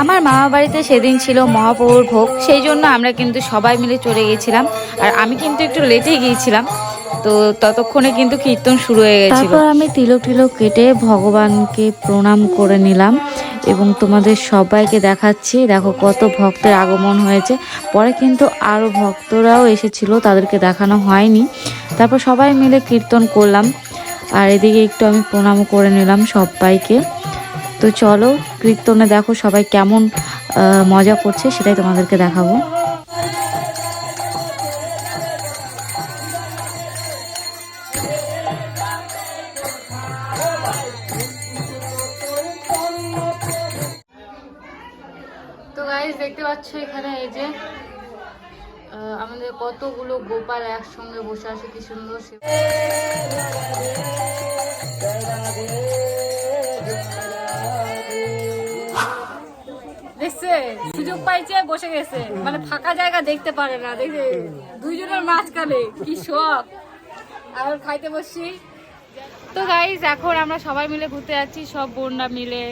আমার মামা বাড়িতে সেদিন ছিল মহাপ্রভুর ভোগ, সেই জন্য আমরা কিন্তু সবাই মিলে চলে গেছিলাম আর আমি কিন্তু একটু লেটে গিয়েছিলাম, তো ততক্ষণে কিন্তু কীর্তন শুরু হয়ে গেছে তারপর আমি তিলক টিলক কেটে ভগবানকে প্রণাম করে নিলাম এবং তোমাদের সবাইকে দেখাচ্ছি। দেখো কত ভক্তের আগমন হয়েছে। পরে কিন্তু আরও ভক্তরাও এসেছিল, তাদেরকে দেখানো হয়নি। তারপর সবাই মিলে কীর্তন করলাম। আর এদিকে একটু আমি প্রণাম করে নিলাম সবাইকে। তো চলো, কীর্তনে দেখো সবাই কেমন মজা করছে, সেটাই তোমাদেরকে দেখাবো। দেখতে এখানে এই যে আমাদের কতগুলো গোপাল একসঙ্গে বসে আছে, কি সুন্দর সুযোগ পাইছে, বসে গেছে। মানে ফাঁকা জায়গা দেখতে পারে না, দেখে দুইজনের মাঝখানে, কি শখ। আর খাইতে বসছি। তো গাইজ এখন আমরা সবাই মিলে ঘুরতে যাচ্ছি, সব বোনরা মিলে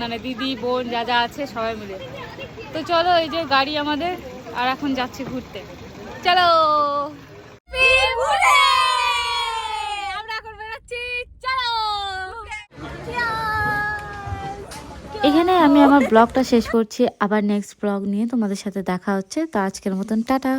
মানে দিদি, বোন, যা যা আছে, সবাই মিলে। তো চলো, এই যে গাড়ি আমাদের, আর এখন যাচ্ছি ঘুরতে। চলো আমরা এখন বেরোচ্ছি চলো এখানে আমি আমার ব্লগটা শেষ করছি। আবার নেক্সট ব্লগ নিয়ে তোমাদের সাথে দেখা হচ্ছে। তো আজকের মতন, টাটা।